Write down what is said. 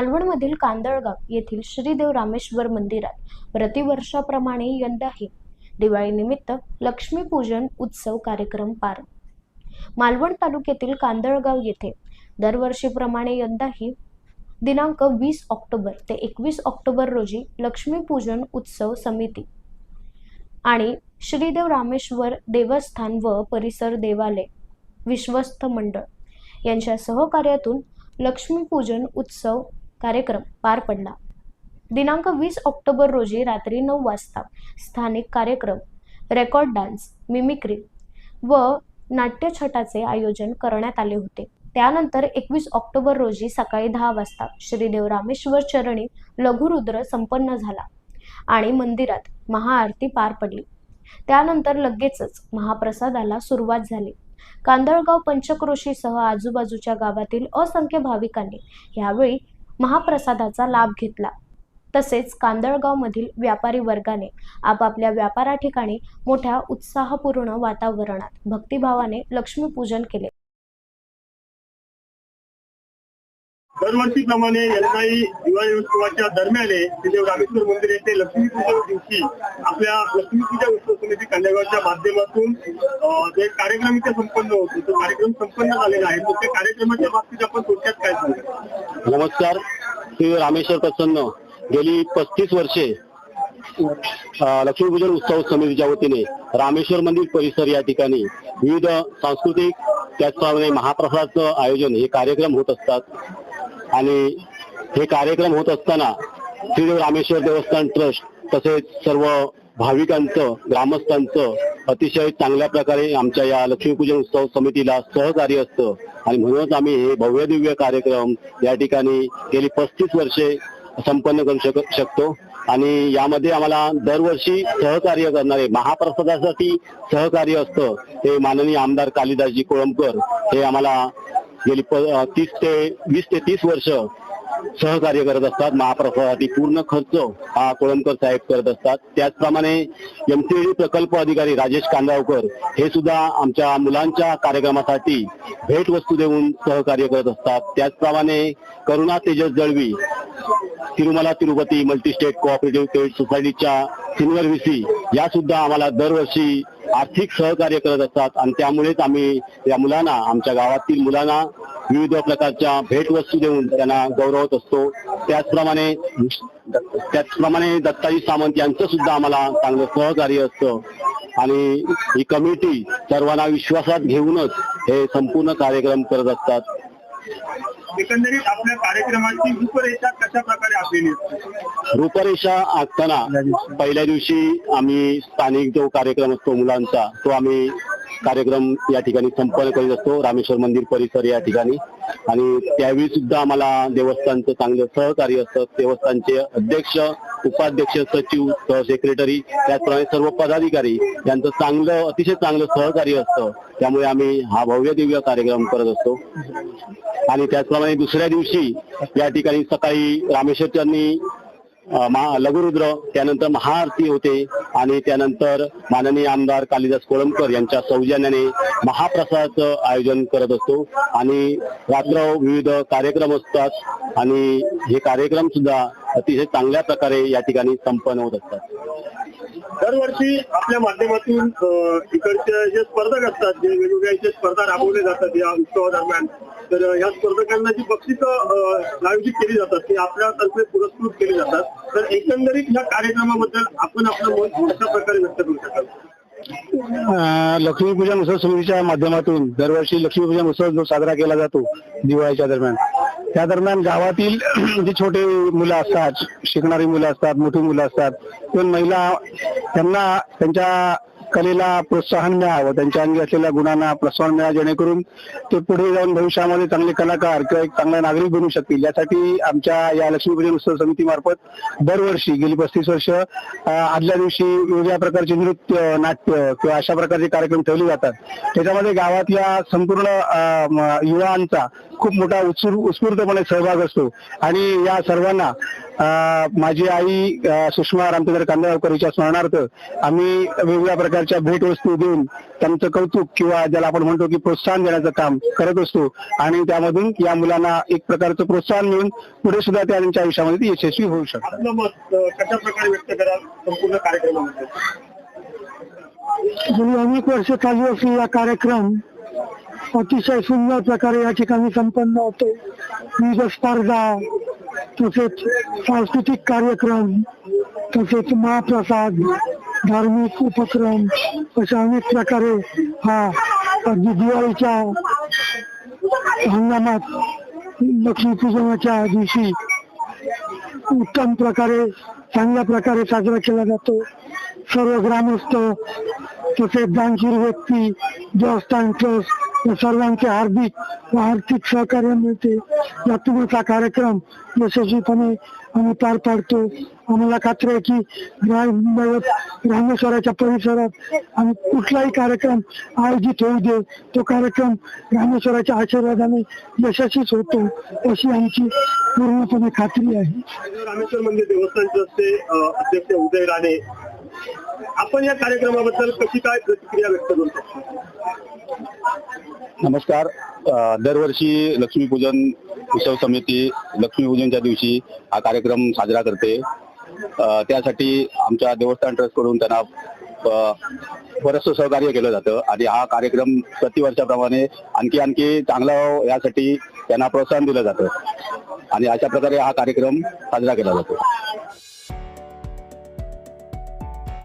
मालवणमधील कांदळगाव येथील श्रीदेव रामेश्वर मंदिरात प्रतिवर्षाप्रमाणे यंदाही दिवाळीनिमित्त लक्ष्मीपूजन उत्सव कार्यक्रम पार. मालवण तालुक्यातील कांदळगाव येथे दरवर्षीप्रमाणे यंदाही दिनांक वीस ऑक्टोबर ते एकवीस ऑक्टोबर रोजी लक्ष्मीपूजन उत्सव समिती आणि श्रीदेव रामेश्वर देवस्थान व परिसर देवालय विश्वस्त मंडळ यांच्या सहकार्यातून लक्ष्मीपूजन उत्सव कार्यक्रम पार पडला. दिनांक वीस ऑक्टोबर रोजी रात्री नऊ वाजता स्थानिक कार्यक्रम रेकॉर्ड डान्स मिमिक्री व नाट्यछटाचे आयोजन करण्यात आले होते. त्यानंतर एकवीस ऑक्टोबर रोजी सकाळी दहा वाजता श्रीदेव रामेश्वर चरणी लघुरुद्र संपन्न झाला आणि मंदिरात महाआरती पार पडली. त्यानंतर लगेचच महाप्रसादाला सुरुवात झाली. कांदळगाव पंचक्रोशीसह आजूबाजूच्या गावातील असंख्य भाविकांनी यावेळी महाप्रसादाचा लाभ घेतला. तसेच कांदळगावमधील व्यापारी वर्गाने आपापल्या व्यापारा ठिकाणी मोठ्या उत्साहपूर्ण वातावरणात भक्तिभावाने लक्ष्मीपूजन केले. दरवर्षीप्रमाणे यंदाही दिवाळी उत्सवाच्या दरम्यान तिथे रामेश्वर मंदिर येथे लक्ष्मीपूजन दिवशी आपल्या लक्ष्मीपूजा उत्सव समिती कांदेगावच्या माध्यमातून जे कार्यक्रम इथे संपन्न होतो तो कार्यक्रम संपन्न झालेला आहे. तर त्या कार्यक्रमाच्या बाबतीत आपण थोडक्यात काय सांगतो नमस्कार. श्री रामेश्वर प्रसन्न. गेली पस्तीस वर्षे लक्ष्मीपूजन उत्सव समितीच्या वतीने रामेश्वर मंदिर परिसर या ठिकाणी विविध सांस्कृतिक त्याचप्रमाणे महाप्रसादचं आयोजन हे कार्यक्रम होत असतात. आणि हे कार्यक्रम होत असताना श्रीदेव रामेश्वर देवस्थान ट्रस्ट तसेच सर्व भाविकांचं ग्रामस्थांचं अतिशय चांगल्या प्रकारे आमच्या या लक्ष्मीपूजन उत्सव समितीला सहकार्य असतं. आणि म्हणूनच आम्ही हे भव्य दिव्य कार्यक्रम या ठिकाणी गेली पस्तीस वर्षे संपन्न करू शक शकतो. आणि यामध्ये आम्हाला दरवर्षी सहकार्य करणारे महाप्रसादासाठी सहकार्य असतं. हे माननीय आमदार कालिदासजी कोळंबकर हे आम्हाला गेली प- तीस ते वीस ते तीस वर्ष सहकार्य करत असतात. महाप्रसादासाठी पूर्ण खर्च हा कोळंबकर साहेब करत असतात. त्याचप्रमाणे एमसीडी प्रकल्प अधिकारी राजेश कांदावकर हे सुद्धा आमच्या मुलांच्या कार्यक्रमासाठी भेटवस्तू देऊन सहकार्य करत असतात. त्याचप्रमाणे Karuna Tejas Dalvi Tirumala Tirupati multistate cooperative credit सोसायटीच्या सिनियर व्हीसी या सुद्धा आम्हाला दरवर्षी आर्थिक सहकार्य करत असतात आणि त्यामुळेच आम्ही या मुलांना आमच्या गावातील मुलांना विविध प्रकारच्या भेटवस्तू देऊन त्यांना गौरवत असतो. त्याचप्रमाणे त्याचप्रमाणे दत्ताजी सामंत यांचं सुद्धा आम्हाला चांगलं सहकार्य असतं. आणि ही कमिटी सर्वांना विश्वासात घेऊनच हे संपूर्ण कार्यक्रम करत असतात. एकंदरीत आपल्या कार्यक्रमाची रूपरेषा कशा प्रकारे आखलेली असते? रूपरेषा आखताना पहिल्या दिवशी आम्ही स्थानिक जो कार्यक्रम असतो मुलांचा तो आम्ही कार्यक्रम या ठिकाणी संपन्न करीत असतो रामेश्वर मंदिर परिसर या ठिकाणी. आणि त्यावेळी सुद्धा आम्हाला देवस्थानचं चांगलं सहकार्य असतं. देवस्थानचे अध्यक्ष उपाध्यक्ष सचिव सेक्रेटरी त्याचप्रमाणे सर्व पदाधिकारी यांचं चांगलं अतिशय चांगलं सहकार्य असतं. त्यामुळे आम्ही हा भव्य दिव्य कार्यक्रम करत असतो. आणि त्याचप्रमाणे दुसऱ्या दिवशी या ठिकाणी सकाळी रामेश्वरच्यांनी महा लघुरुद्र त्यानंतर महाआरती होते आणि त्यानंतर माननीय आमदार कालिदास कोळंबकर यांच्या सौजन्याने महाप्रसादाचं आयोजन करत असतो. आणि रात्र विविध कार्यक्रम असतात. आणि हे कार्यक्रम सुद्धा अतिशय चांगल्या प्रकारे या ठिकाणी संपन्न होत असतात. दरवर्षी आपल्या माध्यमातून इकडचे जे स्पर्धक असतात जे वेगवेगळ्या इथे स्पर्धा राबवल्या जातात या उत्सवादरम्यान तर या स्पर्धकांना जी बक्षिसं आयोजित केली जातात ती आपल्यातर्फे पुरस्कृत केली जातात. तर एकंदरीत या कार्यक्रमाबद्दल आपण आपलं मत कशा प्रकारे व्यक्त करू शकाल. लक्ष्मीपूजन उत्सव समितीच्या माध्यमातून दरवर्षी लक्ष्मीपूजन उत्सव जो साजरा केला जातो दिवाळीच्या दरम्यान. त्या दरम्यान गावातील जी छोटे मुलं असतात शिकणारी मुलं असतात मोठी मुलं असतात पण महिला त्यांना त्यांच्या कलेला प्रोत्साहन मिळावं त्यांच्या अंगी असलेल्या गुणांना प्रोत्साहन मिळावं जेणेकरून ते पुढे जाऊन भविष्यामध्ये चांगले कलाकार किंवा एक चांगला नागरिक बनू शकतील. यासाठी आमच्या या लक्ष्मीपूजन उत्सव समितीमार्फत दरवर्षी गेली पस्तीस वर्ष आदल्या दिवशी वेगवेगळ्या प्रकारचे नृत्य नाट्य किंवा अशा प्रकारचे कार्यक्रम ठेवले जातात. त्याच्यामध्ये गावातल्या संपूर्ण युवांचा खूप मोठा उत्स्फूर्तपणे सहभाग असतो. आणि या सर्वांना माझी आई सुषमा रामचंद्र हिच्या स्मरणार्थ आम्ही वेगवेगळ्या प्रकारच्या भेटवस्तू देऊन त्यांचं कौतुक किंवा ज्याला आपण म्हणतो की प्रोत्साहन देण्याचं काम करत असतो. आणि त्यामधून या मुलांना एक प्रकारचं प्रोत्साहन मिळून पुढे सुद्धा त्यांच्या आयुष्यामध्ये ती यशस्वी होऊ शकतात. आपलं मत अ, कशा प्रकारे व्यक्त कराल संपूर्ण कार्यक्रमामध्ये? गेली अनेक वर्ष चालू असलेला कार्यक्रम अतिशय सुंदर प्रकारे या ठिकाणी संपन्न होतो. विविध स्पर्धा तसेच सांस्कृतिक कार्यक्रम तसेच महाप्रसाद धार्मिक उपक्रम अशा अनेक प्रकारे हा अगदी दिवाळीच्या हंगामात लक्ष्मीपूजनाच्या दिवशी उत्तम प्रकारे चांगल्या प्रकारे साजरा केला जातो. सर्व ग्रामस्थ तसेच दानशूर व्यक्ती देवस्थान ट्रस्ट सर्वांचे हार्दिक व आर्थिक सहकार्य मिळते. यातूनच हा कार्यक्रम यशस्वीपणे आम्ही पार पाडतो. आम्हाला खात्री आहे की रामेश्वराच्या परिसरात आम्ही कुठलाही कार्यक्रम आयोजित होऊ दे तो कार्यक्रम रामेश्वराच्या आशीर्वादाने यशस्वीच होतो अशी आमची पूर्णपणे खात्री आहे. रामेश्वर मंदिर देवस्थानचे अध्यक्ष उदय राणे आपण या कार्यक्रमाबद्दल कशी काय प्रतिक्रिया व्यक्त करू शकतो? नमस्कार. दरवर्षी लक्ष्मीपूजन उत्सव समिती लक्ष्मीपूजनच्या दिवशी हा कार्यक्रम साजरा करते. त्यासाठी आमच्या देवस्थान ट्रस्टकडून त्यांना अ, बरंचसं सहकार्य केलं जातं आणि हा कार्यक्रम प्रतिवर्षाप्रमाणे आणखी आणखी चांगला यासाठी त्यांना प्रोत्साहन दिलं जातं. आणि अशा प्रकारे हा कार्यक्रम साजरा केला जातो.